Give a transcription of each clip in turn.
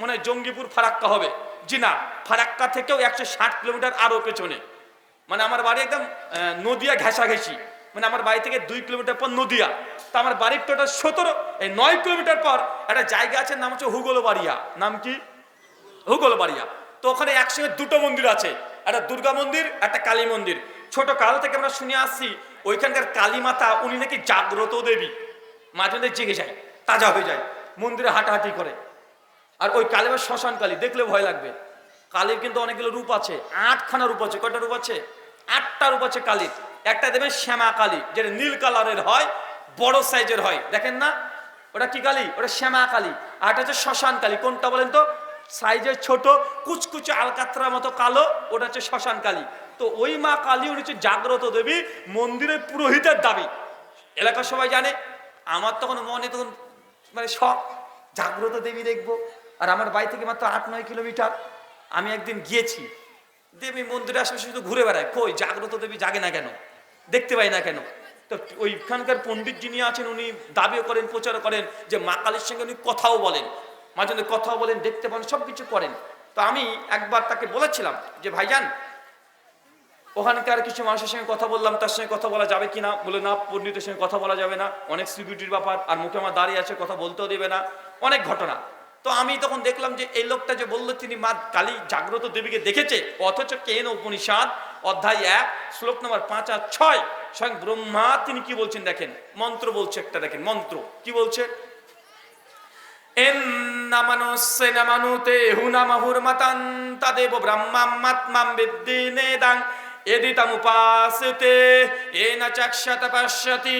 মনে হয় জঙ্গিপুর ফারাক্কা হবে। জি না, ফারাক্কা থেকেও একশো ষাট কিলোমিটার আরও পেছনে। মানে আমার বাড়ি একদম নদিয়া ঘেঁষাঘেঁষি। মানে আমার বাড়ি থেকে দুই কিলোমিটার পর নদিয়া। তা আমার বাড়ির টোটাল সতেরো, এই নয় কিলোমিটার পর একটা জায়গা আছে, নাম হচ্ছে হুগলো বাড়িয়া নাম কি? হুগলো বাড়িয়া তো ওখানে একসঙ্গে দুটো মন্দির আছে। একটা দুর্গা মন্দির, একটা কালী মন্দির। ছোট কাল থেকে আমরা শুনে আসছি, ওইখানকার কালী মাতা উনি নাকি জাগ্রত দেবী। মাঝে মাঝে জেগে যায়, তাজা হয়ে যায়, মন্দিরে হাঁটাহাঁটি করে। আর ওই কালীবার শ্মশান কালী, দেখলে ভয় লাগবে। কালীর কিন্তু অনেকগুলো রূপ আছে, আটখানা রূপ আছে। কয়টা রূপ আছে? আটটা রূপ আছে কালীর। একটা দেবেন শ্যামা কালী, যেটা নীল কালারের হয়, বড় সাইজের হয়। দেখেন না? ওটা কি কালী? ওটা শ্যামা কালী। আর একটা হচ্ছে শ্মশান কালী। কোনটা বলেন তো? সাইজের ছোট, কুচকুচে আলকাতরা মতো কালো, ওটা হচ্ছে শ্মশান কালী। তো ওই মা কালী, উনি হচ্ছে জাগ্রত দেবী, মন্দিরের পুরোহিতের দাবি। এলাকার সবাই জানে। আমার তখন মনে তখন মানে শখ। জাগ্রত দেবী দেখব। আর আমার বাড়ি থেকে মাত্র আট, নয় কিলোমিটার। আমি একদিন গিয়েছি। দেবী মন্দিরে আশেপাশে শুধু ঘুরে বেড়ায়। কই, জাগ্রত দেবী জাগে না কেন? দেখতে পাই না কেন? তো ওইখানকার পণ্ডিত যিনি আছেন, উনি দাবিও করেন, প্রচারও করেন যে মা কালীর সঙ্গে উনি কথাও বলেন। মাঝে মধ্যে কথাও বলেন, দেখতে পান সব কিছু করেন। তো আমি একবার তাকে বলেছিলাম যে, ভাইজান, ওখানকার কিছু মানুষের সঙ্গে কথা বললাম, তার সঙ্গে কথা বলা যাবে কিনা? বলে, না, পণ্ডিতের সঙ্গে কথা বলা যাবে না। অনেক সিকিউরিটির ব্যাপার, আর মুখে আমার দাঁড়িয়ে আছে, কথা বলতেও দেবে না। অনেক ঘটনা। তো আমি তখন দেখলাম যে এই লোকটা যে বলল তিনি মা কালী জাগ্রত দেবীকে দেখেছে, অথচ কেন উপনিষদ অধ্যায় এক, শ্লোক নম্বর পাঁচ আর ছয়, স্বয়ং ব্রহ্মা তিনি কি বলছেন দেখেন, মন্ত্র বলছে একটা দেখেন, মন্ত্র, কি বলছে? এদিতামুপাসতে এন চক্ষত পশ্যতি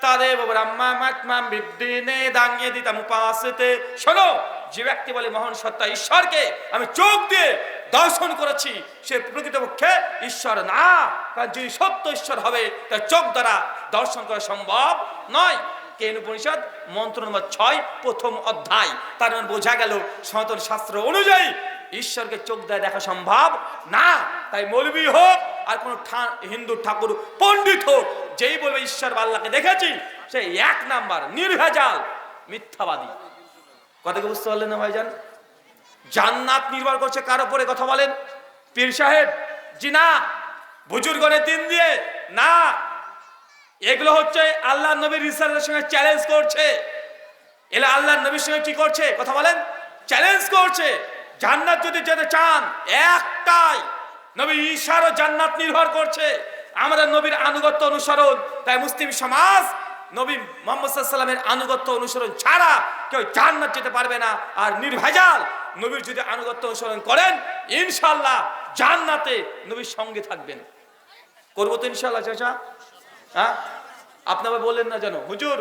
তাদেব ব্রহ্মাত্মাম বিদ্যি নেদাং এদিতামুপাসতে শোনো, যে ব্যক্তি বলে মহান সত্তা ঈশ্বরকে আমি চোখ দিয়ে দর্শন করেছি, সে প্রকৃতপক্ষে ঈশ্বর না, কারণ যদি সত্য ঈশ্বর হবে, তার চোখ দ্বারা দর্শন করা সম্ভব নয়। কেন উপনিষদ? মন্ত্র নম্বর ছয়, প্রথম অধ্যায়। তার মানে বোঝা গেল, সনাতন শাস্ত্র অনুযায়ী ঈশ্বরকে চোখ দেয় দেখা সম্ভব না। তাই মৌলবী হোক আর কোন হিন্দু ঠাকুর, পণ্ডিত হোক, যেই বলবে ঈশ্বর বা আল্লাহকে দেখেছি, সে এক নাম্বার, নির্ভেজাল, মিথ্যাবাদী। কথা কি বুঝতে পারলেন না ভাইজান? জান্নাত নির্ভর করছে কার উপরে কথা বলেন? পীর সাহেব, জি না বুজুর্গনের দিন দিয়ে, না, এগুলো হচ্ছে আল্লাহ নবীর রিসার্চের সঙ্গে চ্যালেঞ্জ করছে। এলা আল্লাহ নবীর সঙ্গে কি করছে? কথা বলেন? চ্যালেঞ্জ করছে। জান্নাত যদি যেতে চান, একটাই নবী ঈশারও জান্নাত নির্ভর করছে। আমাদের নবীর আনুগত্য অনুসরণ, তাই মুসলিম সমাজ নবী মোহাম্মদ সাল্লামের আনুগত্য অনুসরণ ছাড়া কেউ জান্নাত যেতে পারবে না। আর নির্ভেজাল নবীর যদি আনুগত্য অনুসরণ করেন ইনশাল্লাহ জান্নাতে নবীর সঙ্গে থাকবেন। করব তো ইনশাল্লাহ চাচা? হ্যাঁ? আপনারা বললেন না যেন? হুজুর,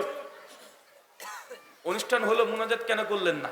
অনুষ্ঠান হলো মুনাজাত কেন করলেন না?